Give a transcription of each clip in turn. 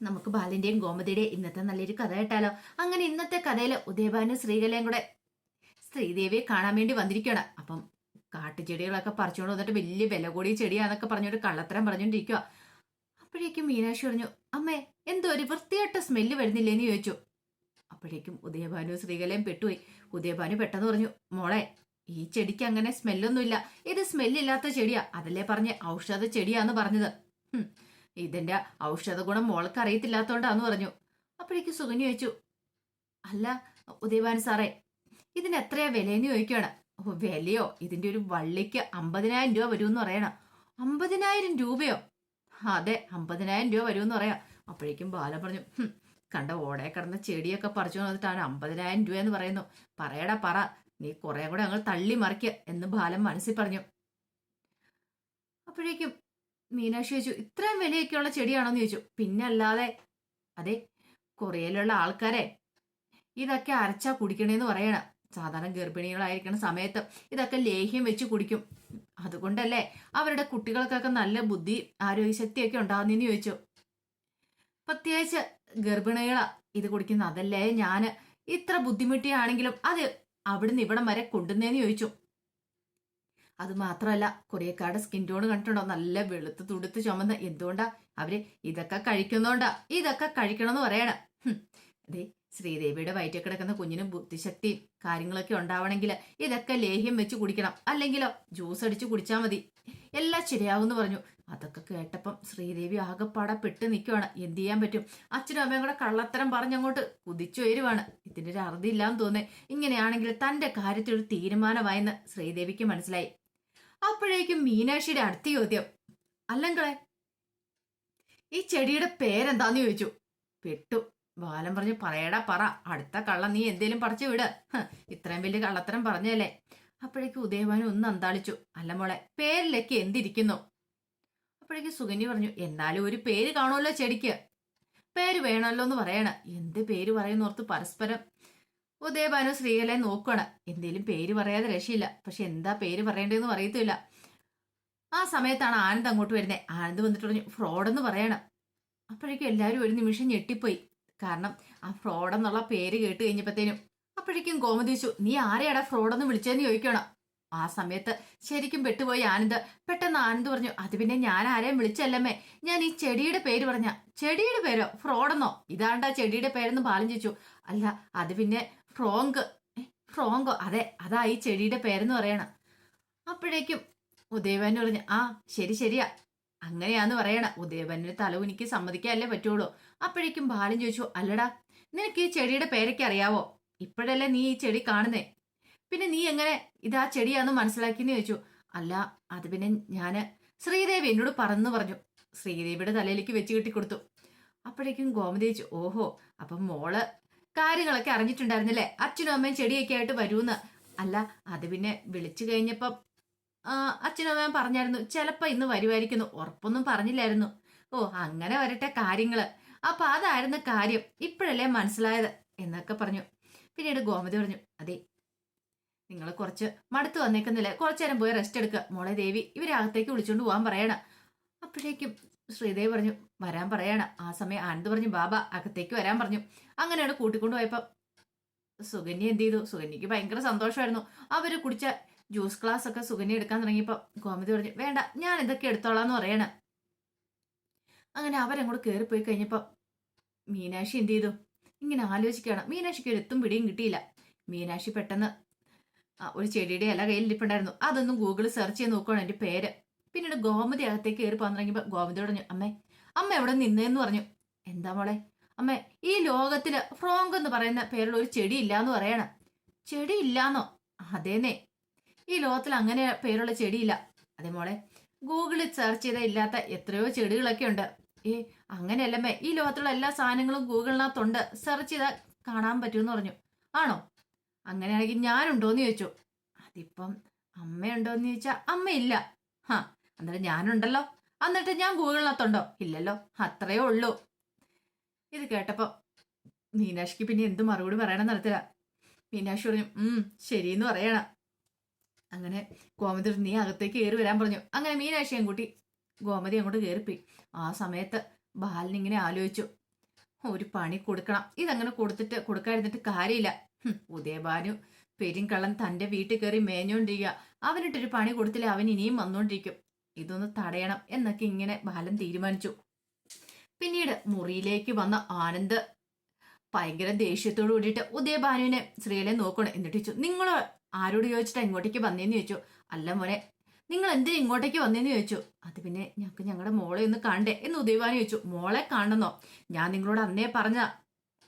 നമുക്ക് ബാലിന്റെയും ഗോമതിയുടെയും ഇന്നത്തെ നല്ലൊരു കഥ കേട്ടാലോ? അങ്ങനെ ഇന്നത്തെ കഥയിൽ ഉദയഭാനും ശ്രീകലയും കൂടെ ശ്രീദേവിയെ കാണാൻ വേണ്ടി വന്നിരിക്കുകയാണ്. അപ്പം കാട്ടുചെടികളൊക്കെ പറിച്ചുകൊണ്ട് വന്നിട്ട് വലിയ വില കൂടിയ ചെടിയാന്നൊക്കെ പറഞ്ഞോണ്ട് കള്ളത്തരം പറഞ്ഞോണ്ടിരിക്കുക അപ്പോഴേക്കും മീനാക്ഷി പറഞ്ഞു അമ്മേ എന്തോ ഒരു വൃത്തിയായിട്ട സ്മെല്ല് വരുന്നില്ലേന്ന് ചോദിച്ചു. അപ്പോഴേക്കും ഉദയഭാനു ശ്രീകലയും പെട്ടുപോയി. ഉദയഭാനു പെട്ടെന്ന് പറഞ്ഞു മോളെ ഈ ചെടിക്ക് അങ്ങനെ സ്മെല്ലൊന്നുമില്ല ഇത് സ്മെല്ലില്ലാത്ത ചെടിയാ. അതല്ലേ പറഞ്ഞ് ഔഷധ ചെടിയാന്ന് പറഞ്ഞത്. ഇതിന്റെ ഔഷധ ഗുണം മോൾക്ക് അറിയത്തില്ലാത്തോണ്ടാന്ന് പറഞ്ഞു. അപ്പോഴേക്ക് സുഗന്യ ചോദിച്ചു അല്ല ഉദയഭാനു സാറേ ഇതിന് എത്രയാ വിലയെന്ന് ചോദിക്കുകയാണ്. വിലയോ? ഇതിന്റെ ഒരു വള്ളിക്ക് അമ്പതിനായിരം രൂപ വരുമെന്ന് പറയണം. അമ്പതിനായിരം രൂപയോ? അതെ അമ്പതിനായിരം രൂപ വരുമെന്ന് പറയാം. അപ്പോഴേക്കും ബാല പറഞ്ഞു "ഹും, കണ്ട ഓടെ കിടന്ന ചെടിയൊക്കെ പറിച്ചു വന്നിട്ടാണ് അമ്പതിനായിരം രൂപ എന്ന് പറയുന്നു. പറയടാ പറ നീ കുറെ കൂടെ ഞങ്ങൾ തള്ളി മറിക്കുക എന്ന് ബാലൻ മനസ്സിൽ പറഞ്ഞു. അപ്പോഴേക്കും മീനാക്ഷി ചോദിച്ചു ഇത്രയും വിലയൊക്കെയുള്ള ചെടിയാണോന്ന് ചോദിച്ചു. പിന്നെ അല്ലാതെ അതെ കൊറിയയിലുള്ള ആൾക്കാരെ ഇതൊക്കെ അരച്ചാ കുടിക്കണേന്ന് പറയണം. സാധാരണ ഗർഭിണികളായിരിക്കുന്ന സമയത്ത് ഇതൊക്കെ ലേഹ്യം വെച്ച് കുടിക്കും. അതുകൊണ്ടല്ലേ അവരുടെ കുട്ടികൾക്കൊക്കെ നല്ല ബുദ്ധി ആരോഗ്യശക്തിയൊക്കെ ഉണ്ടാകുന്നതെന്ന് ചോദിച്ചു. പ്രത്യേകിച്ച് ഗർഭിണികളാ ഇത് കുടിക്കുന്ന അതല്ലേ ഞാൻ ഇത്ര ബുദ്ധിമുട്ടിയാണെങ്കിലും അത് അവിടുന്ന് ഇവിടം വരെ കൊണ്ടുവന്നേന്ന് ചോദിച്ചു. അത് മാത്രമല്ല കൊറിയക്കാരുടെ സ്കിൻ ടോൺ കണ്ടിട്ടുണ്ടോ? നല്ല വെളുത്ത് തുടുത്ത് ചുമന്ന്. എന്തുകൊണ്ടാ? അവർ ഇതൊക്കെ കഴിക്കുന്നോണ്ടാ. ഇതൊക്കെ കഴിക്കണമെന്ന് പറയണം. അതെ ശ്രീദേവിയുടെ വയറ്റിൽ കിടക്കുന്ന കുഞ്ഞിന് ബുദ്ധിശക്തി കാര്യങ്ങളൊക്കെ ഉണ്ടാവണമെങ്കിൽ ഇതൊക്കെ ലേഹ്യം വെച്ച് കുടിക്കണം. അല്ലെങ്കിലോ ജ്യൂസ് അടിച്ച് കുടിച്ചാൽ മതി. എല്ലാം ശരിയാവുമെന്ന് പറഞ്ഞു. അതൊക്കെ കേട്ടപ്പം ശ്രീദേവി ആകെപ്പാടെ പെട്ട് നിൽക്കുവാണ് എന്ത് ചെയ്യാൻ പറ്റും? അച്ഛനും അമ്മയും കൂടെ കള്ളത്തരം പറഞ്ഞങ്ങോട്ട് കുതിച്ചു വരുവാണ് ഇതിന്റെ ഒരു അറുതി ഇല്ലാന്ന് തോന്നേ ഇങ്ങനെയാണെങ്കിൽ തന്റെ കാര്യത്തിൽ ഒരു തീരുമാനമായെന്ന് ശ്രീദേവിക്ക് മനസ്സിലായി. അപ്പോഴേക്കും മീനാക്ഷിയുടെ അടുത്ത ചോദ്യം അല്ലങ്കളെ ഈ ചെടിയുടെ പേരെന്താന്ന് ചോദിച്ചു? പെട്ടു. ബാലൻ പറഞ്ഞു പറയടാ പറ. അടുത്ത കള്ളം നീ എന്തേലും പറിച്ചു വിട്. ഇത്രയും വലിയ കള്ളത്തരം പറഞ്ഞല്ലേ? അപ്പോഴേക്കും ഉദയവാനും ഒന്ന് അന്താളിച്ചു അല്ല മോളെ പേരിലേക്ക് എന്തിരിക്കുന്നു? അപ്പോഴേക്കും സുഗന്യ പറഞ്ഞു എന്നാലും ഒരു പേര് കാണുമല്ലോ ചെടിക്ക്. പേര് വേണമല്ലോ എന്ന് പറയണ. എന്ത് പേര് പറയുന്നോർത്ത് പരസ്പരം ഉദയഭാനു ശ്രീകലെ നോക്കുകയാണ് എന്തേലും പേര് പറയാതെ രക്ഷയില്ല. പക്ഷെ എന്താ പേര് പറയേണ്ടതെന്ന് പറയത്തില്ല ആ സമയത്താണ് ആനന്ദ് അങ്ങോട്ട് വരുന്നത് ആനന്ദ് വന്നിട്ട് പറഞ്ഞു ഫ്രോഡെന്ന് പറയണം. അപ്പോഴേക്കും എല്ലാവരും ഒരു നിമിഷം ഞെട്ടിപ്പോയി. കാരണം ആ ഫ്രോഡ് എന്നുള്ള പേര് കേട്ട് കഴിഞ്ഞപ്പോഴത്തേനും അപ്പോഴേക്കും ഗോമതി നീ ആരെയാടാ ഫ്രോഡെന്ന് വിളിച്ചതെന്ന് ചോദിക്കണം ആ സമയത്ത് ശരിക്കും പെട്ടുപോയി ആനന്ദ്. പെട്ടെന്ന് ആനന്ദ് പറഞ്ഞു അത് പിന്നെ ഞാൻ ആരെയും വിളിച്ചല്ലമ്മേ ഞാൻ ഈ ചെടിയുടെ പേര് പറഞ്ഞ. ചെടിയുടെ പേരോ? ഫ്രോഡെന്നോ? ഇതാണ്ടാ ചെടിയുടെ പേരെന്ന് പാലം ചോദിച്ചു. അല്ല അത് പിന്നെ ഫ്രോങ്ക് ഫ്രോങ്കോ അതെ അതാ ഈ ചെടിയുടെ പേരെന്ന് പറയണം. അപ്പോഴേക്കും ഉദയവന് പറഞ്ഞു ആ ശരി ശരിയാ. അങ്ങനെയാന്ന് പറയണ. ഉദയവന് തലവുനിക്ക് സമ്മതിക്കാനല്ലേ പറ്റുള്ളൂ. അപ്പോഴേക്കും ബാലൻ ചോദിച്ചു അല്ലടാ നിനക്ക് ഈ ചെടിയുടെ പേരൊക്കെ അറിയാവോ? ഇപ്പോഴല്ലേ നീ ഈ ചെടി കാണുന്നേ? പിന്നെ നീ എങ്ങനെ ഇതാ ചെടിയാന്ന് മനസ്സിലാക്കിയെന്ന് ചോദിച്ചു. അല്ല അത് പിന്നെ ഞാൻ ശ്രീദേവി എന്നോട് പറന്നു പറഞ്ഞു. ശ്രീദേവിയുടെ തലയിലേക്ക് വെച്ച് കെട്ടിക്കൊടുത്തു. അപ്പോഴേക്കും ഗോമതി ചോദിച്ചു ഓഹോ അപ്പം മോൾ കാര്യങ്ങളൊക്കെ അറിഞ്ഞിട്ടുണ്ടായിരുന്നില്ലേ? അച്ഛനും അമ്മയും ചെടിയൊക്കെ ആയിട്ട് വരൂന്ന്. അല്ല അത് പിന്നെ വിളിച്ചു കഴിഞ്ഞപ്പം അച്ഛനും അമ്മയും പറഞ്ഞായിരുന്നു ചിലപ്പോ ഇന്ന് വരുമായിരിക്കുന്നു ഉറപ്പൊന്നും പറഞ്ഞില്ലായിരുന്നു. ഓ അങ്ങനെ വരട്ടെ കാര്യങ്ങൾ. അപ്പൊ അതായിരുന്നു കാര്യം. ഇപ്പോഴല്ലേ മനസ്സിലായത് എന്നൊക്കെ പറഞ്ഞു. പിന്നീട് ഗോമതി പറഞ്ഞു അതെ നിങ്ങൾ കുറച്ച് മടുത്തു വന്നേക്കുന്നില്ലേ? കുറച്ചു നേരം പോയി റെസ്റ്റ് എടുക്കുക മോളെ ദേവി ഇവരകത്തേക്ക് വിളിച്ചുകൊണ്ട് പോകാൻ പറയണം. അപ്പോഴേക്കും ശ്രീദേവി പറഞ്ഞു വരാൻ പറയാണ്. ആ സമയം ആനന്ദ് പറഞ്ഞു ബാബ അകത്തേക്ക് വരാൻ പറഞ്ഞു. അങ്ങനെയാണ് കൂട്ടിക്കൊണ്ട് പോയപ്പോ സുകന്യ എന്ത് ചെയ്തു? സുകന്യക്ക് ഭയങ്കര സന്തോഷമായിരുന്നു. അവർ കുടിച്ച ജ്യൂസ് ഗ്ലാസ് ഒക്കെ സുകന്യ എടുക്കാൻ തുടങ്ങിയപ്പോ ഗോമതി പറഞ്ഞു വേണ്ട ഞാൻ ഇതൊക്കെ എടുത്തോളാന്ന് പറയണ. അങ്ങനെ അവരങ്ങോട്ട് കയറിപ്പോയി കഴിഞ്ഞപ്പോ മീനാക്ഷി എന്ത് ചെയ്തു? ഇങ്ങനെ ആലോചിക്കുകയാണ്. മീനാക്ഷിക്ക് ഒരു എത്തും പിടിയും കിട്ടിയില്ല. മീനാക്ഷി പെട്ടെന്ന് ഒരു ചെടിയുടെ ഇല കയ്യിൽ ഇരിപ്പുണ്ടായിരുന്നു. അതൊന്നും ഗൂഗിൾ സെർച്ച് ചെയ്ത് നോക്കുകയാണ് എന്റെ പേര്. പിന്നീട് ഗോമതി അകത്തേക്ക് കയറി പോകാൻ തുടങ്ങിയപ്പോ ഗോമതി പറഞ്ഞു അമ്മേ അമ്മ എവിടെ നിന്നേന്ന് പറഞ്ഞു. എന്താ മോളെ? അമ്മ ഈ ലോകത്തിൽ ഫ്രോങ്ക് എന്ന് പറയുന്ന പേരുള്ള ഒരു ചെടി ഇല്ലാന്ന് പറയണം. ചെടി ഇല്ലാന്നോ അതേന്നേ. ഈ ലോകത്തിൽ അങ്ങനെ പേരുള്ള ചെടിയില്ല. അതെ മോളെ ഗൂഗിളിൽ സെർച്ച് ചെയ്ത ഇല്ലാത്ത എത്രയോ ചെടികളൊക്കെ ഉണ്ട്. ഏ അങ്ങനെയല്ലമ്മേ ഈ ലോകത്തുള്ള എല്ലാ സാധനങ്ങളും ഗൂഗിളിനകത്തുണ്ട്. സെർച്ച് ചെയ്താൽ കാണാൻ പറ്റുമെന്ന് പറഞ്ഞു. ആണോ? അങ്ങനെയാണെങ്കിൽ ഞാനുണ്ടോന്ന് ചോദിച്ചു. അതിപ്പം അമ്മയുണ്ടോന്ന് ചോദിച്ചാ അമ്മയില്ല. ഹാ അന്നേരം ഞാനുണ്ടല്ലോ. എന്നിട്ട് ഞാൻ ഗൂഗിളിനകത്തുണ്ടോ? ഇല്ലല്ലോ അത്രയേ ഉള്ളൂ. ഇത് കേട്ടപ്പോ മീനാക്ഷിക്ക് പിന്നെ എന്ത് മറുപടി പറയണം നടത്തില്ല മീനാക്ഷി പറഞ്ഞു ഉം ശരിയെന്ന് പറയണം. അങ്ങനെ ഗോമതി നീ അകത്തേക്ക് കയറി വരാൻ പറഞ്ഞു. അങ്ങനെ മീനാക്ഷി അങ്ങോട്ടി ഗോമതി അങ്ങോട്ട് കയറിപ്പോയി ആ സമയത്ത് ബാലൻ ഇങ്ങനെ ആലോചിച്ചു ഒരു പണി കൊടുക്കണം. ഇതങ്ങനെ കൊടുത്തിട്ട് കൊടുക്കാതിരുന്നിട്ട് കാര്യമില്ല. ഉദയഭാനു പെരിങ്കള്ളൻ തന്റെ വീട്ടിൽ കയറി മേഞ്ഞോണ്ടിരിക്കുക. അവനിട്ടൊരു പണി കൊടുത്തില്ല അവൻ ഇനിയും വന്നോണ്ടിരിക്കും. ഇതൊന്ന് തടയണം എന്നൊക്കെ ഇങ്ങനെ ബാലൻ തീരുമാനിച്ചു. പിന്നീട് മുറിയിലേക്ക് വന്ന ആനന്ദ് ഭയങ്കര ദേഷ്യത്തോട് കൂടിയിട്ട് ഉദയഭാനുവിനെ ശ്രീലെ നോക്കണം. എന്നിട്ട് ചോദിച്ചു നിങ്ങൾ ആരോട് ചോദിച്ചിട്ട് ഇങ്ങോട്ടേക്ക് വന്നേന്ന് ചോദിച്ചു? അല്ല മോനെ നിങ്ങൾ എന്തിനു ഇങ്ങോട്ടേക്ക് വന്നേന്ന് ചോദിച്ചു? അത് പിന്നെ ഞങ്ങൾക്ക് ഞങ്ങളുടെ മോളെ ഒന്ന് കണ്ടേ എന്ന് ഉദയഭാനു ചോദിച്ചു മോളെ കാണണമെന്നോ ഞാൻ നിങ്ങളോട് അന്നേ പറഞ്ഞ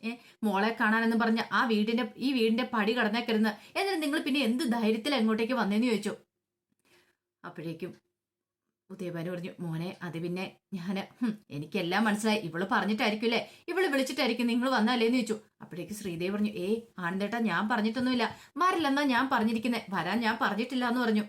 ഏ മോളെ കാണാനെന്ന് പറഞ്ഞ ആ വീടിന്റെ ഈ വീടിന്റെ പടി കടന്നേക്കരുന്ന്. എന്നിട്ട് നിങ്ങൾ പിന്നെ എന്ത് ധൈര്യത്തിൽ എങ്ങോട്ടേക്ക് വന്നേന്ന് ചോദിച്ചു? അപ്പോഴേക്കും ഉദയഭാനു പറഞ്ഞു മോനെ അത് പിന്നെ ഞാൻ എനിക്കെല്ലാം മനസ്സിലായി. ഇവൾ പറഞ്ഞിട്ടായിരിക്കുമല്ലേ? ഇവൾ വിളിച്ചിട്ടായിരിക്കും നിങ്ങൾ വന്നാലേന്ന് ചോദിച്ചു. അപ്പോഴേക്ക് ശ്രീദേവി പറഞ്ഞു ഏ ആനന്ദേട്ടാ ഞാൻ പറഞ്ഞിട്ടൊന്നുമില്ല. വരില്ലെന്നാ ഞാൻ പറഞ്ഞിരിക്കുന്നത് വരാൻ ഞാൻ പറഞ്ഞിട്ടില്ല എന്ന് പറഞ്ഞു.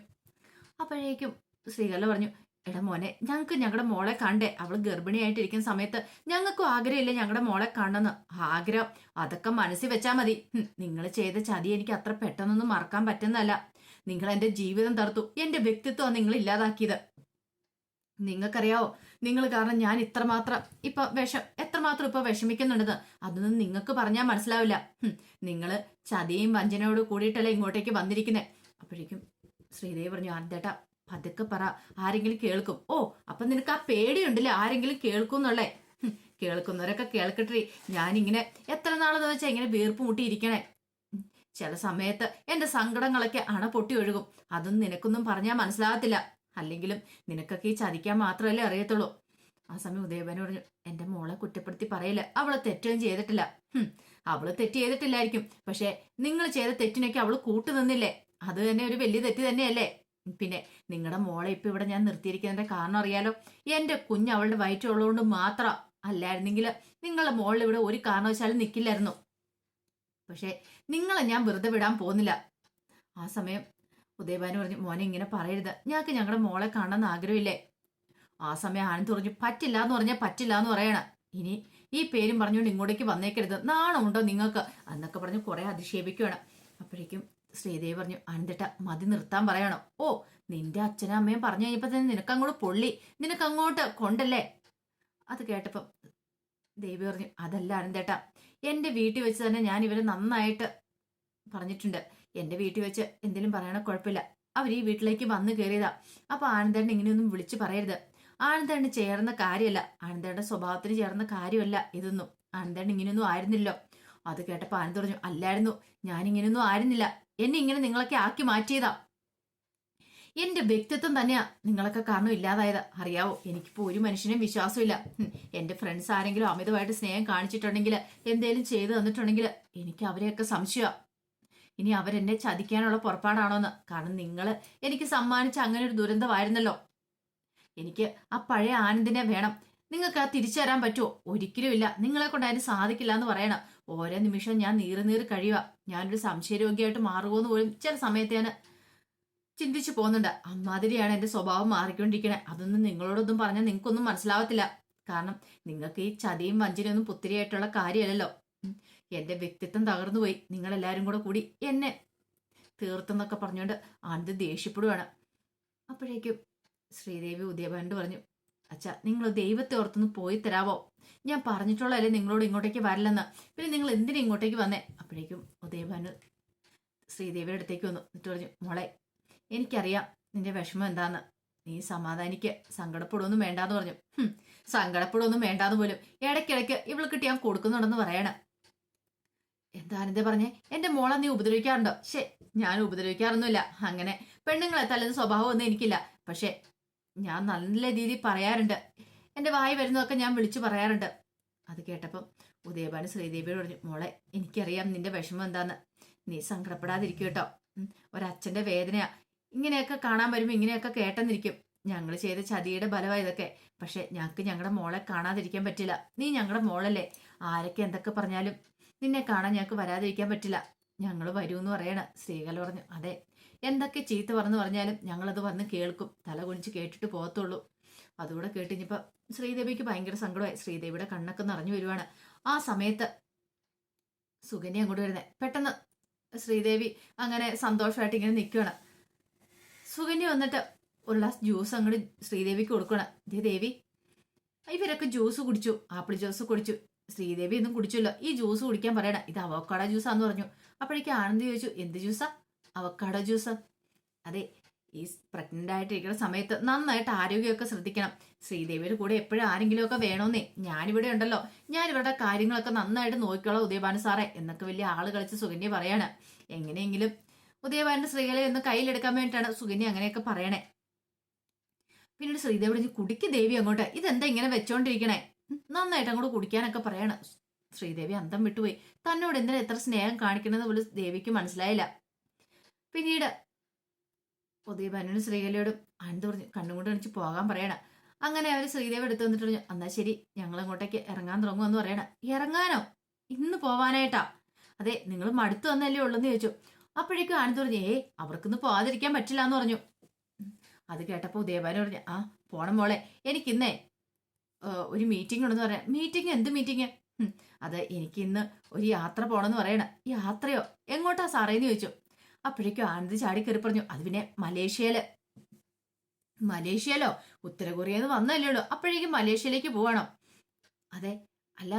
അപ്പോഴേക്കും ശ്രീകല പറഞ്ഞു എടാ മോനെ ഞങ്ങൾക്ക് ഞങ്ങളുടെ മോളെ കണ്ടേ. അവൾ ഗർഭിണിയായിട്ടിരിക്കുന്ന സമയത്ത് ഞങ്ങൾക്കും ആഗ്രഹമില്ല ഞങ്ങളുടെ മോളെ കാണണമെന്ന് ആഗ്രഹം അതൊക്കെ മനസ്സിൽ വെച്ചാൽ മതി. നിങ്ങൾ ചെയ്ത ചതി എനിക്ക് അത്ര പെട്ടെന്നൊന്നും മറക്കാൻ പറ്റുന്നതല്ല. നിങ്ങൾ എന്റെ ജീവിതം തറുത്തു എന്റെ വ്യക്തിത്വം നിങ്ങൾ ഇല്ലാതാക്കിയത്. നിങ്ങൾക്കറിയാവോ? നിങ്ങൾ കാരണം ഞാൻ ഇത്രമാത്രം ഇപ്പൊ വിഷം എത്രമാത്രം ഇപ്പൊ വിഷമിക്കുന്നുണ്ടെന്ന് അതൊന്നും നിങ്ങൾക്ക് പറഞ്ഞാൽ മനസ്സിലാവില്ല. നിങ്ങൾ ചതിയും വഞ്ചനയോട് കൂടിയിട്ടല്ലേ ഇങ്ങോട്ടേക്ക് വന്നിരിക്കുന്നത് അപ്പോഴേക്കും ശ്രീദേവി പറഞ്ഞു ആനന്ദേട്ടാ പതുക്കെ പറ. ആരെങ്കിലും കേൾക്കും. ഓ അപ്പൊ നിനക്ക് ആ പേടിയുണ്ടല്ലേ? ആരെങ്കിലും കേൾക്കും എന്നുള്ളേ കേൾക്കുന്നവരൊക്കെ കേൾക്കട്ടെ. ഞാനിങ്ങനെ എത്ര നാളെന്ന് വെച്ചാൽ ഇങ്ങനെ വീർപ്പ് മുട്ടിയിരിക്കണേ. ചില സമയത്ത് എന്റെ സങ്കടങ്ങളൊക്കെ അണ പൊട്ടി ഒഴുകും. അതൊന്നും നിനക്കൊന്നും പറഞ്ഞാൽ മനസ്സിലാകത്തില്ല. അല്ലെങ്കിലും നിനക്കൊക്കെ ഈ ചതിക്കാൻ മാത്രമല്ലേ അറിയത്തുള്ളൂ. ആ സമയം ഉദയബാനു പറഞ്ഞു എന്റെ മോളെ കുറ്റപ്പെടുത്തി പറയില്ല. അവൾ തെറ്റൊന്നും ചെയ്തിട്ടില്ല. അവൾ തെറ്റ് ചെയ്തിട്ടില്ലായിരിക്കും. പക്ഷെ നിങ്ങൾ ചെയ്ത തെറ്റിനൊക്കെ അവൾ കൂട്ടു നിന്നില്ലേ? അത് തന്നെ ഒരു വലിയ തെറ്റ് തന്നെയല്ലേ? പിന്നെ നിങ്ങളുടെ മോളെ ഇപ്പൊ ഇവിടെ ഞാൻ നിർത്തിയിരിക്കുന്നതിന്റെ കാരണം അറിയാലോ? എന്റെ കുഞ്ഞ് അവളുടെ വയറ്റുള്ളതുകൊണ്ട് മാത്രം അല്ലായിരുന്നെങ്കിൽ നിങ്ങളുടെ മോളിൽ ഇവിടെ ഒരു കാരണവശാലും നിൽക്കില്ലായിരുന്നു പക്ഷെ നിങ്ങളെ ഞാൻ വെറുതെ വിടാൻ പോകുന്നില്ല. ആ സമയം ഉദയഭാനു പറഞ്ഞു മോനെ ഇങ്ങനെ പറയരുത്. ഞങ്ങൾക്ക് ഞങ്ങളുടെ മോളെ കാണാൻ ആഗ്രഹമില്ലേ? ആ സമയം ആനന്ദ് പറഞ്ഞു പറ്റില്ല എന്ന് പറഞ്ഞാൽ പറ്റില്ല എന്ന് പറയണം. ഇനി ഈ പേരും പറഞ്ഞുകൊണ്ട് ഇങ്ങോട്ടേക്ക് വന്നേക്കരുത്. നാണമുണ്ടോ നിങ്ങൾക്ക്? എന്നൊക്കെ പറഞ്ഞ് കുറെ അധിക്ഷേപിക്കുകയാണ്. അപ്പോഴേക്കും ശ്രീദേവി പറഞ്ഞു ആനന്ദേട്ട മതി നിർത്താൻ പറയണോ. ഓ നിന്റെ അച്ഛനും അമ്മയും പറഞ്ഞു കഴിഞ്ഞപ്പോൾ തന്നെ നിനക്ക് അങ്ങോട്ട് പൊള്ളി. നിനക്ക് അങ്ങോട്ട് കൊണ്ടല്ലേ? അത് കേട്ടപ്പം ദേവി പറഞ്ഞു അതല്ല അനന്തേട്ട എന്റെ വീട്ടിൽ വെച്ച് തന്നെ ഞാൻ ഇവരെ നന്നായിട്ട് പറഞ്ഞിട്ടുണ്ട്. എന്റെ വീട്ടിൽ വെച്ച് എന്തെങ്കിലും പറയണ കുഴപ്പമില്ല. അവർ ഈ വീട്ടിലേക്ക് വന്നു കയറിയതാ അപ്പൊ ആനന്ദേട്ടൻ ഇങ്ങനെയൊന്നും വിളിച്ചു പറയരുത്. ആനന്ദേട്ടന് ചേർന്ന കാര്യമല്ല. ആനന്ദേട്ടന്റെ സ്വഭാവത്തിന് ചേർന്ന കാര്യമല്ല ഇതൊന്നും. ആനന്ദേട്ടൻ ഇങ്ങനെയൊന്നും ആയിരുന്നില്ലോ അത് കേട്ടപ്പോ ആനന്ദ് പറഞ്ഞു അല്ലായിരുന്നു. ഞാൻ ഇങ്ങനെയൊന്നും ആയിരുന്നില്ല. എന്നെ ഇങ്ങനെ നിങ്ങളൊക്കെ ആക്കി മാറ്റിയതാ. എന്റെ വ്യക്തിത്വം തന്നെയാ. നിങ്ങളൊക്കെ കാരണം ഇല്ലാതായത്. അറിയാവോ? എനിക്കിപ്പോ ഒരു മനുഷ്യനും വിശ്വാസമില്ല. എന്റെ ഫ്രണ്ട്സ് ആരെങ്കിലും അമിതമായിട്ട് സ്നേഹം കാണിച്ചിട്ടുണ്ടെങ്കിൽ എന്തേലും ചെയ്തു തന്നിട്ടുണ്ടെങ്കിൽ എനിക്ക് അവരെയൊക്കെ സംശയമാ ഇനി അവരെന്നെ ചതിക്കാനുള്ള പുറപ്പാടാണോന്ന്. കാരണം നിങ്ങൾ എനിക്ക് സമ്മാനിച്ച അങ്ങനെ ഒരു ദുരന്തമായിരുന്നല്ലോ. എനിക്ക് ആ പഴയ ആനന്ദിനെ വേണം. നിങ്ങൾക്ക് ആ തിരിച്ചു തരാൻ പറ്റുമോ ഒരിക്കലും ഇല്ല. നിങ്ങളെ കൊണ്ട് അതിന് സാധിക്കില്ല എന്ന് പറയണം. ഓരോ നിമിഷം ഞാൻ നീറി നീറി കഴിയുക. ഞാനൊരു സംശയരോഗിയായിട്ട് മാറുമോ എന്ന് പോലും ചില സമയത്ത് ഞാൻ ചിന്തിച്ചു പോകുന്നുണ്ട്. അമ്മാതിരിയാണ് എന്റെ സ്വഭാവം മാറിക്കൊണ്ടിരിക്കണത് അതൊന്നും നിങ്ങളോടൊന്നും പറഞ്ഞാൽ നിങ്ങൾക്കൊന്നും മനസ്സിലാവത്തില്ല. കാരണം നിങ്ങൾക്ക് ഈ ചതിയും വഞ്ചനയൊന്നും പുത്തിരിയായിട്ടുള്ള കാര്യമല്ലല്ലോ. ഉം. എന്റെ വ്യക്തിത്വം തകർന്നു പോയി. നിങ്ങളെല്ലാരും കൂടെ കൂടി എന്നെ തീർത്തെന്നൊക്കെ പറഞ്ഞുകൊണ്ട് ആനന്ദ് ദേഷ്യപ്പെടുവാണ്. അപ്പോഴേക്കും ശ്രീദേവി ഉദയഭാനോട് പറഞ്ഞു അച്ഛ നിങ്ങൾ ദൈവത്തെ ഓർത്തൊന്ന് പോയി തരാവോ? ഞാൻ പറഞ്ഞിട്ടുള്ളതല്ലേ നിങ്ങളോട് ഇങ്ങോട്ടേക്ക് വരില്ലെന്ന്. പിന്നെ നിങ്ങൾ എന്തിനു ഇങ്ങോട്ടേക്ക് വന്നേ? അപ്പോഴേക്കും ഉദയഭാനു ശ്രീദേവിയുടെ അടുത്തേക്ക് വന്നു. എന്നിട്ട് പറഞ്ഞു മോളെ എനിക്കറിയാം നിന്റെ വിഷമം എന്താന്ന്. നീ സമാധാനിക്ക്. സങ്കടപ്പെടുമൊന്നും വേണ്ടാന്ന് പറഞ്ഞു. "ഹും, സങ്കടപ്പെടുമൊന്നും വേണ്ടാന്ന് പോലും. ഇടയ്ക്കിടയ്ക്ക് ഇവൾക്കിട്ട് ഞാൻ കൊടുക്കുന്നുണ്ടെന്ന് പറയണം. എന്താണെന്തേ പറഞ്ഞേ? എന്റെ മോളെ നീ ഉപദ്രവിക്കാറുണ്ടോ? ശേ ഞാൻ ഉപദ്രവിക്കാറൊന്നുമില്ല. അങ്ങനെ പെണ്ണുങ്ങളെ തല്ലുന്ന സ്വഭാവമൊന്നും എനിക്കില്ല. പക്ഷെ ഞാൻ നല്ല രീതിയിൽ പറയാറുണ്ട്. എന്റെ വായി വരുന്നതൊക്കെ ഞാൻ വിളിച്ചു പറയാറുണ്ട്. അത് കേട്ടപ്പം ഉദയഭാനു ശ്രീദേവിയോട് പറഞ്ഞു മോളെ എനിക്കറിയാം നിന്റെ വിഷമം എന്താന്ന്. നീ സങ്കടപ്പെടാതിരിക്കും കേട്ടോ. ഒരച്ഛന്റെ വേദനയാ. ഇങ്ങനെയൊക്കെ കാണാൻ വരുമ്പോൾ ഇങ്ങനെയൊക്കെ കേട്ടെന്നിരിക്കും. ഞങ്ങൾ ചെയ്ത ചതിയുടെ ഫലമാ ഇതൊക്കെ. പക്ഷെ ഞങ്ങൾക്ക് ഞങ്ങളുടെ മോളെ കാണാതിരിക്കാൻ പറ്റില്ല. നീ ഞങ്ങളുടെ മോളല്ലേ. ആരൊക്കെ എന്തൊക്കെ പറഞ്ഞാലും നിന്നെ കാണാൻ ഞങ്ങൾക്ക് വരാതിരിക്കാൻ പറ്റില്ല. ഞങ്ങൾ വരൂന്ന് പറയണ. ശ്രീകല പറഞ്ഞു അതെ. എന്തൊക്കെ ചീത്ത പറഞ്ഞു പറഞ്ഞാലും ഞങ്ങളത് വന്ന് കേൾക്കും. തല കുണിച്ച് കേട്ടിട്ട് പോകത്തുള്ളൂ. അതുകൂടെ കേട്ട് ഇനിയിപ്പോൾ ശ്രീദേവിക്ക് ഭയങ്കര സങ്കടമായി. ശ്രീദേവിയുടെ കണ്ണൊക്കെ നിറഞ്ഞു വരുവാണ്. ആ സമയത്ത് സുകന്യ അങ്ങോട്ട് വരുന്നത് പെട്ടെന്ന് ശ്രീദേവി അങ്ങനെ സന്തോഷമായിട്ട് ഇങ്ങനെ നിൽക്കുകയാണ് സുകന്യ വന്നിട്ട് ഒരു ജ്യൂസ് അങ്ങോട്ട് ശ്രീദേവിക്ക് കൊടുക്കണം ദേവി ഇവരൊക്കെ ജ്യൂസ് കുടിച്ചു. ആപ്പിൾ ജ്യൂസ് കുടിച്ചു. ശ്രീദേവി ഒന്നും കുടിച്ചല്ലോ. ഈ ജ്യൂസ് കുടിക്കാൻ പറയണ ഇത് അവക്കാട ജ്യൂസാന്ന് പറഞ്ഞു. അപ്പോഴേക്കും ആനന്ദ് ചോദിച്ചു എന്ത് ജ്യൂസാ? Avocado juice. അതെ ഈ പ്രഗ്നന്റ് ആയിട്ടിരിക്കുന്ന സമയത്ത് നന്നായിട്ട് ആരോഗ്യമൊക്കെ ശ്രദ്ധിക്കണം. ശ്രീദേവിയുടെ കൂടെ എപ്പോഴും ആരെങ്കിലും ഒക്കെ വേണമെന്നേ ഞാനിവിടെ ഉണ്ടല്ലോ. ഞാൻ ഇവരുടെ കാര്യങ്ങളൊക്കെ നന്നായിട്ട് നോക്കിക്കോളാം ഉദയഭാനു സാറേ എന്നൊക്കെ വലിയ ആൾ കളിച്ച് സുകന്യ പറയാണ്. എങ്ങനെയെങ്കിലും ഉദയഭാനു സ്ത്രീകളെ ഒന്ന് കയ്യിലെടുക്കാൻ വേണ്ടിയിട്ടാണ് സുകന്യ അങ്ങനെയൊക്കെ പറയണേ. പിന്നീട് ശ്രീദേവി കുടിക്ക് ദേവി അങ്ങോട്ട്. ഇതെന്താ ഇങ്ങനെ വെച്ചോണ്ടിരിക്കണേ? നന്നായിട്ട് അങ്ങോട്ട് കുടിക്കാനൊക്കെ പറയണം. ശ്രീദേവി അന്തം വിട്ടുപോയി. തന്നോട് എന്തിനാ എത്ര സ്നേഹം കാണിക്കണമെന്ന് പോലും ദേവിക്ക് മനസ്സിലായില്ല. പിന്നീട് ഉദയഭാനുവിനും ശ്രീകലയോടും അനന്ത് പറഞ്ഞു കണ്ണുകൊണ്ട് കൊണ്ട് പോകാൻ പറയണ. അങ്ങനെ അവർ ശ്രീദേവി എടുത്തു വന്നിട്ട് പറഞ്ഞു എന്നാ ശരി ഞങ്ങൾ അങ്ങോട്ടേക്ക് ഇറങ്ങാൻ തുടങ്ങും എന്ന് പറയണ. ഇറങ്ങാനോ? ഇന്ന് പോവാനായിട്ടാ? അതെ നിങ്ങൾ മടുത്തു വന്നല്ലേ ഉള്ളെന്ന് ചോദിച്ചു. അപ്പോഴേക്കും ആനന്ദ് പറഞ്ഞു ഏ അവർക്കൊന്ന് പോവാതിരിക്കാൻ പറ്റില്ല എന്ന് പറഞ്ഞു. അത് കേട്ടപ്പോൾ ഉദയഭാനു പറഞ്ഞു ആ പോണം മോളെ എനിക്കിന്നേ ഒരു മീറ്റിംഗ് ഉണ്ടെന്ന് പറയാം. മീറ്റിംഗ് എന്ത് മീറ്റിംഗ് അത് എനിക്ക് ഇന്ന് ഒരു യാത്ര പോണെന്ന് പറയണ. യാത്രയോ? എങ്ങോട്ടാ സാറേന്ന് ചോദിച്ചു. അപ്പോഴേക്കും ആനന്ദ് ചാടി കയറി പറഞ്ഞു അത് പിന്നെ മലേഷ്യയിൽ. മലേഷ്യയിലോ? ഉത്തര കൊറിയന്ന് വന്നല്ലേ ഉള്ളൂ. അപ്പോഴേക്കും മലേഷ്യയിലേക്ക് പോവാണോ. അതെ അല്ല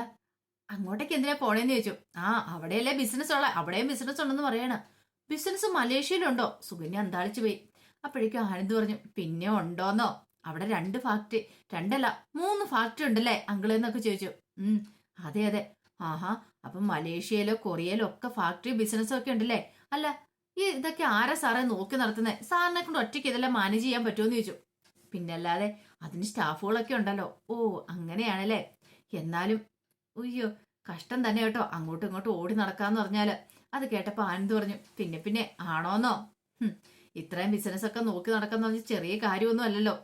അങ്ങോട്ടേക്ക് എന്തിനാ പോണേന്ന് ചോദിച്ചു. ആ അവിടെയല്ലേ ബിസിനസ് ഉള്ള. അവിടെയും ബിസിനസ് ഉണ്ടെന്ന് പറയണ. ബിസിനസ് മലേഷ്യയിലുണ്ടോ? സുകന്യ അന്താളിച്ചു പോയി. അപ്പോഴേക്കും ആനന്ദ് പറഞ്ഞു പിന്നെ ഉണ്ടോന്നോ? അവിടെ രണ്ട് ഫാക്ടറി രണ്ടല്ല മൂന്ന് ഫാക്ടറി ഉണ്ടല്ലേ? അങ്കിളെന്നൊക്കെ ചോദിച്ചു. ഉം അതെ അതെ. ആഹാ അപ്പൊ മലേഷ്യയിലോ കൊറിയയിലോ ഒക്കെ ഫാക്ടറി ബിസിനസ്സും ഒക്കെ ഉണ്ടല്ലേ? അല്ല ഈ ഇതൊക്കെ ആരാ സാറേ നോക്കി നടത്തുന്നത് സാറിനെ കൊണ്ട് ഒറ്റയ്ക്ക് ഇതെല്ലാം മാനേജ് ചെയ്യാൻ പറ്റുമെന്ന് ചോദിച്ചു. പിന്നല്ലാതെ അതിന് സ്റ്റാഫുകളൊക്കെ ഉണ്ടല്ലോ. ഓ അങ്ങനെയാണല്ലേ? എന്നാലും ഉയ്യോ കഷ്ടം തന്നെ കേട്ടോ. അങ്ങോട്ടും ഇങ്ങോട്ടും ഓടി നടക്കാന്ന് പറഞ്ഞാൽ. അത് കേട്ടപ്പോ ആനന്ദ് പറഞ്ഞു പിന്നെ പിന്നെ ആണോന്നോ? ഇത്രയും ബിസിനസ് ഒക്കെ നോക്കി നടക്കാന്ന് പറഞ്ഞ ചെറിയ കാര്യമൊന്നും അല്ലല്ലോ.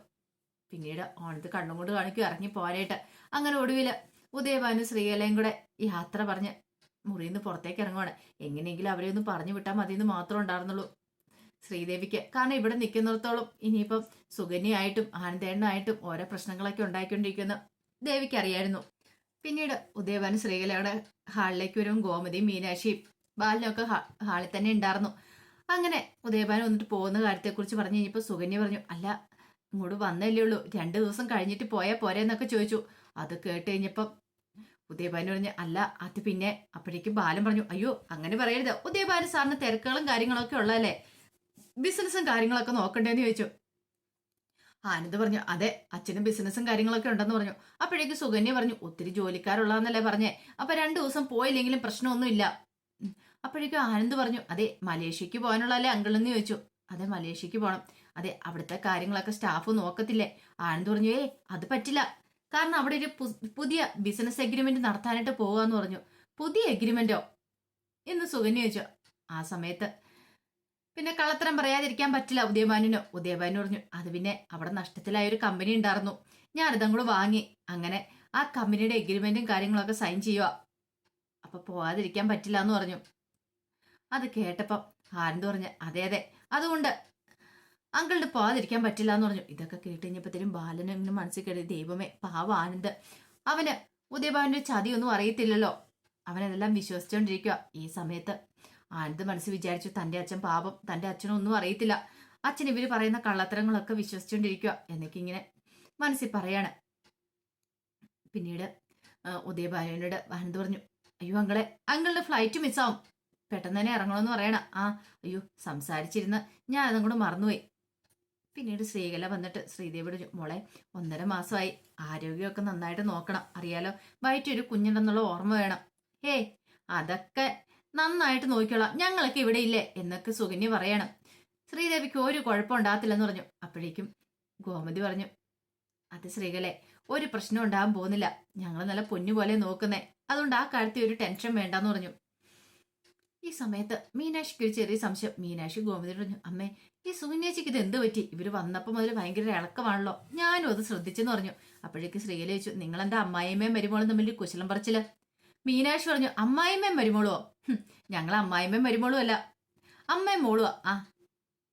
പിന്നീട് ഓണത്ത് കണ്ണും കൊണ്ട് കാണിക്കും ഇറങ്ങി പോരായിട്ട് അങ്ങനെ ഒടുവിൽ ഉദയഭാനു ശ്രീകലയും കൂടെ യാത്ര പറഞ്ഞ് മുറിയിൽ നിന്ന് പുറത്തേക്ക് ഇറങ്ങുവാണ്. എങ്ങനെയെങ്കിലും അവരെ ഒന്ന് പറഞ്ഞു വിട്ടാൽ മതി എന്ന് മാത്രമേ ഉണ്ടായിരുന്നുള്ളൂ ശ്രീദേവിക്ക്. കാരണം ഇവിടെ നിൽക്കുന്നിടത്തോളം ഇനിയിപ്പം സുകന്യായിട്ടും ആനന്ദേണ്ണായിട്ടും ഓരോ പ്രശ്നങ്ങളൊക്കെ ഉണ്ടായിക്കൊണ്ടിരിക്കുന്ന. ദേവിക്ക് അറിയായിരുന്നു പിന്നീട് ഉദയഭാനു ശ്രീകലയുടെ ഹാളിലേക്ക് വരും ഗോമതിയും മീനാക്ഷിയും ബാലിനൊക്കെ ഹാളിൽ തന്നെ ഉണ്ടായിരുന്നു. അങ്ങനെ ഉദയഭാനു വന്നിട്ട് പോകുന്ന കാര്യത്തെക്കുറിച്ച് പറഞ്ഞു കഴിഞ്ഞപ്പോൾ സുകന്യ പറഞ്ഞു അല്ല ഇങ്ങോട്ട് വന്നല്ലേ ഉള്ളൂ. രണ്ട് ദിവസം കഴിഞ്ഞിട്ട് പോയാൽ പോരെന്നൊക്കെ ചോദിച്ചു. അത് കേട്ട് കഴിഞ്ഞപ്പം ഉദയഭാനു പറഞ്ഞു അല്ല അത് പിന്നെ അപ്പോഴേക്കും ബാലൻ പറഞ്ഞു അയ്യോ അങ്ങനെ പറയരുത്. ഉദയഭാനു സാറിന് തിരക്കുകളും കാര്യങ്ങളൊക്കെ ഉള്ളതല്ലേ? ബിസിനസ്സും കാര്യങ്ങളൊക്കെ നോക്കണ്ടേന്ന് ചോദിച്ചു. ആനന്ദ് പറഞ്ഞു അതെ അച്ഛനും ബിസിനസ്സും കാര്യങ്ങളൊക്കെ ഉണ്ടെന്ന് പറഞ്ഞു. അപ്പോഴേക്ക് സുഗന്യ പറഞ്ഞു ഒത്തിരി ജോലിക്കാരുള്ളതെന്നല്ലേ പറഞ്ഞേ. അപ്പൊ രണ്ടു ദിവസം പോയില്ലെങ്കിലും പ്രശ്നമൊന്നുമില്ല. അപ്പോഴേക്കും ആനന്ദ് പറഞ്ഞു അതെ മലേഷ്യക്ക് പോകാനുള്ളതല്ലേ അങ്കിളെന്ന് ചോദിച്ചു. അതെ മലേഷ്യക്ക് പോകണം അതെ അവിടുത്തെ കാര്യങ്ങളൊക്കെ സ്റ്റാഫ് നോക്കത്തില്ലേ? ആനന്ദ് പറഞ്ഞു ഏ അത് പറ്റില്ല. കാരണം അവിടെ ഒരു പുതിയ ബിസിനസ് എഗ്രിമെന്റ് നടത്താനായിട്ട് പോവാന്ന് പറഞ്ഞു. പുതിയ എഗ്രിമെന്റോ എന്ന് സുകന്യ ചോദിച്ചു. ആ സമയത്ത് പിന്നെ കള്ളത്തരം പറയാതിരിക്കാൻ പറ്റില്ല ഉദയഭാനുവിന്. ഉദയഭാനു പറഞ്ഞു അത് പിന്നെ അവിടെ നഷ്ടത്തിലായ ഒരു കമ്പനി ഉണ്ടായിരുന്നു. ഞാനിതും കൂടെ വാങ്ങി. അങ്ങനെ ആ കമ്പനിയുടെ എഗ്രിമെന്റും കാര്യങ്ങളൊക്കെ സൈൻ ചെയ്യുക അപ്പൊ പോവാതിരിക്കാൻ പറ്റില്ല എന്ന് പറഞ്ഞു. അത് കേട്ടപ്പം ആനന്ദ് പറഞ്ഞു അതെ അതെ അതുകൊണ്ട് അങ്കിളിന് പോകാതിരിക്കാൻ പറ്റില്ല എന്ന് പറഞ്ഞു. ഇതൊക്കെ കേട്ട് കഴിഞ്ഞപ്പോഴത്തേനും ബാലന് ഇങ്ങനെ മനസ്സിൽ കയറി ദൈവമേ പാവ ആനന്ദ്. അവന് ഉദയഭാവന്റെ ചതിയൊന്നും അറിയത്തില്ലല്ലോ. അവനതെല്ലാം വിശ്വസിച്ചുകൊണ്ടിരിക്കുക ഈ സമയത്ത്. ആനന്ദ് മനസ്സ് വിചാരിച്ചു തന്റെ അച്ഛൻ പാപം തന്റെ അച്ഛനൊന്നും അറിയത്തില്ല. അച്ഛൻ ഇവർ പറയുന്ന കള്ളത്തരങ്ങളൊക്കെ വിശ്വസിച്ചുകൊണ്ടിരിക്കുക എന്നൊക്കെ ഇങ്ങനെ മനസ്സിൽ പറയാണ്. പിന്നീട് ഉദയഭാവനോട് ആനന്ദ് പറഞ്ഞു അയ്യോ അങ്കളെ അങ്കളുടെ ഫ്ലൈറ്റ് മിസ്സാവും പെട്ടെന്ന് തന്നെ ഇറങ്ങണമെന്ന് പറയണ. ആ അയ്യോ സംസാരിച്ചിരുന്ന് ഞാൻ കൂടെ മറന്നുപോയി. പിന്നീട് ശ്രീകല വന്നിട്ട് ശ്രീദേവിയുടെ മോളെ ഒന്നര മാസമായി. ആരോഗ്യമൊക്കെ നന്നായിട്ട് നോക്കണം. അറിയാലോ വയറ്റൊരു കുഞ്ഞുണ്ടെന്നുള്ള ഓർമ്മ വേണം. ഹേ അതൊക്കെ നന്നായിട്ട് നോക്കിക്കോളാം. ഞങ്ങളൊക്കെ ഇവിടെ ഇല്ലേ? എന്നൊക്കെ സുകന്യ പറയണം. ശ്രീദേവിക്ക് ഒരു കുഴപ്പം ഉണ്ടാകത്തില്ലെന്ന് പറഞ്ഞു. അപ്പോഴേക്കും ഗോമതി പറഞ്ഞു അത് ശ്രീകലെ ഒരു പ്രശ്നം ഉണ്ടാകാൻ പോകുന്നില്ല. ഞങ്ങൾ നല്ല പൊന്നു പോലെ നോക്കുന്നേ. അതുകൊണ്ട് ആ കാര്യത്തിൽ ഒരു ടെൻഷൻ വേണ്ടെന്ന് പറഞ്ഞു. ഈ സമയത്ത് മീനാക്ഷിക്ക് ഒരു ചെറിയ സംശയം. മീനാക്ഷി ഗോമതി പറഞ്ഞു അമ്മേ ഈ സുകന്യാച്ചിക്ക് ഇത് എന്ത് പറ്റി? ഇവർ വന്നപ്പോൾ മുതൽ ഭയങ്കര ഇളക്കമാണല്ലോ. ഞാനും അത് ശ്രദ്ധിച്ചെന്ന് പറഞ്ഞു. അപ്പോഴേക്ക് ശ്രീകല ചോദിച്ചു എന്റെ അമ്മായിമ്മയും മരുമോളും തമ്മിൽ കുശലം പറിച്ചില്ല മീനാക്ഷി പറഞ്ഞു അമ്മായിമ്മയും മരുമോളുവോ? ഞങ്ങൾ അമ്മായിമ്മയും മരുമോളും അല്ല. അമ്മയും മോളുവാ ആ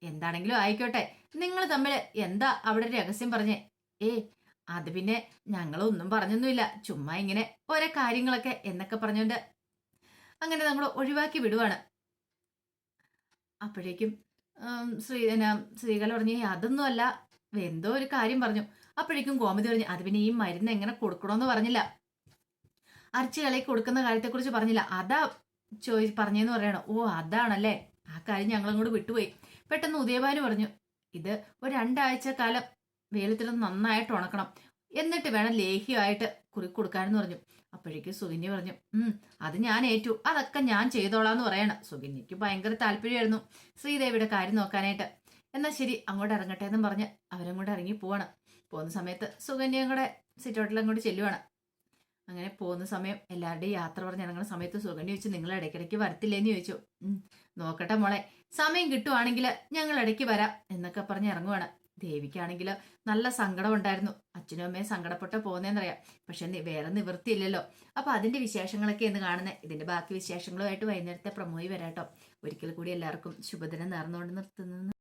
എന്താണെങ്കിലും ആയിക്കോട്ടെ. നിങ്ങൾ തമ്മിൽ എന്താ അവിടെ രഹസ്യം പറഞ്ഞേ? ഏ അത് പിന്നെ ഞങ്ങളൊന്നും പറഞ്ഞൊന്നുമില്ല. ചുമ്മാ ഇങ്ങനെ ഓരോ കാര്യങ്ങളൊക്കെ എന്നൊക്കെ പറഞ്ഞോണ്ട് അങ്ങനെ നമ്മൾ ഒഴിവാക്കി വിടുവാണ്. അപ്പോഴേക്കും ശ്രീ ശ്രീകല പറഞ്ഞു അതൊന്നുമല്ല എന്തോ ഒരു കാര്യം പറഞ്ഞു. അപ്പോഴേക്കും ഗോമതി പറഞ്ഞു അത് പിന്നെ ഈ മരുന്ന് എങ്ങനെ കൊടുക്കണമെന്ന് പറഞ്ഞില്ല. അർച്ചകളെ കളി കൊടുക്കുന്ന കാര്യത്തെക്കുറിച്ച് പറഞ്ഞില്ല. അതാ ചോദി പറഞ്ഞെന്ന് പറയണം. ഓ അതാണല്ലേ. ആ കാര്യം ഞങ്ങളങ്ങോട്ട് വിട്ടുപോയി. പെട്ടെന്ന് ഉദയഭാനു പറഞ്ഞു ഇത് ഒരു രണ്ടാഴ്ച കാലം വെയിലത്തിൽ നന്നായിട്ട് ഉണക്കണം. എന്നിട്ട് വേണം ലേഹ്യമായിട്ട് കുറി കൊടുക്കാനെന്ന് പറഞ്ഞു. അപ്പോഴേക്കും സുഗിന്യ പറഞ്ഞു ഉം അത് ഞാൻ ഏറ്റു. അതൊക്കെ ഞാൻ ചെയ്തോളാന്ന് പറയണം. സുഗിന്യക്ക് ഭയങ്കര താല്പര്യമായിരുന്നു ശ്രീദേവിയുടെ കാര്യം നോക്കാനായിട്ട്. എന്നാൽ ശരി അങ്ങോട്ട് ഇറങ്ങട്ടെ എന്നും പറഞ്ഞ് അവരും കൂടെ ഇറങ്ങി പോവാണ്. പോകുന്ന സമയത്ത് സുകന്യയും കൂടെ സിറ്റൗട്ടിലും അങ്ങോട്ട് ചെല്ലുവാണ്. അങ്ങനെ പോകുന്ന സമയം എല്ലാവരുടെയും യാത്ര പറഞ്ഞ് ഇറങ്ങുന്ന സമയത്ത് സുഗന്യ ചോദിച്ചു നിങ്ങൾ ഇടയ്ക്കിടയ്ക്ക് വരത്തില്ലേന്ന് ചോദിച്ചു. നോക്കട്ടെ മോളെ. സമയം കിട്ടുവാണെങ്കിൽ ഞങ്ങൾ ഇടയ്ക്ക് വരാം എന്നൊക്കെ പറഞ്ഞ് ഇറങ്ങുവാണ്. ദേവിക്കാണെങ്കിൽ നല്ല സങ്കടം ഉണ്ടായിരുന്നു അച്ഛനും അമ്മയും സങ്കടപ്പെട്ട് പോകുന്നതെന്നറിയാം പക്ഷെ വേറെ നിവൃത്തിയില്ലല്ലോ. അപ്പൊ അതിന്റെ വിശേഷങ്ങളൊക്കെ എന്ന് കാണുന്നത് ഇതിന്റെ ബാക്കി വിശേഷങ്ങളുമായിട്ട് വൈകുന്നേരത്തെ പ്രമോയി വരാട്ടോ. ഒരിക്കൽ കൂടി എല്ലാവർക്കും ശുഭദിനം നേർന്നുകൊണ്ട് നിർത്തുന്നു.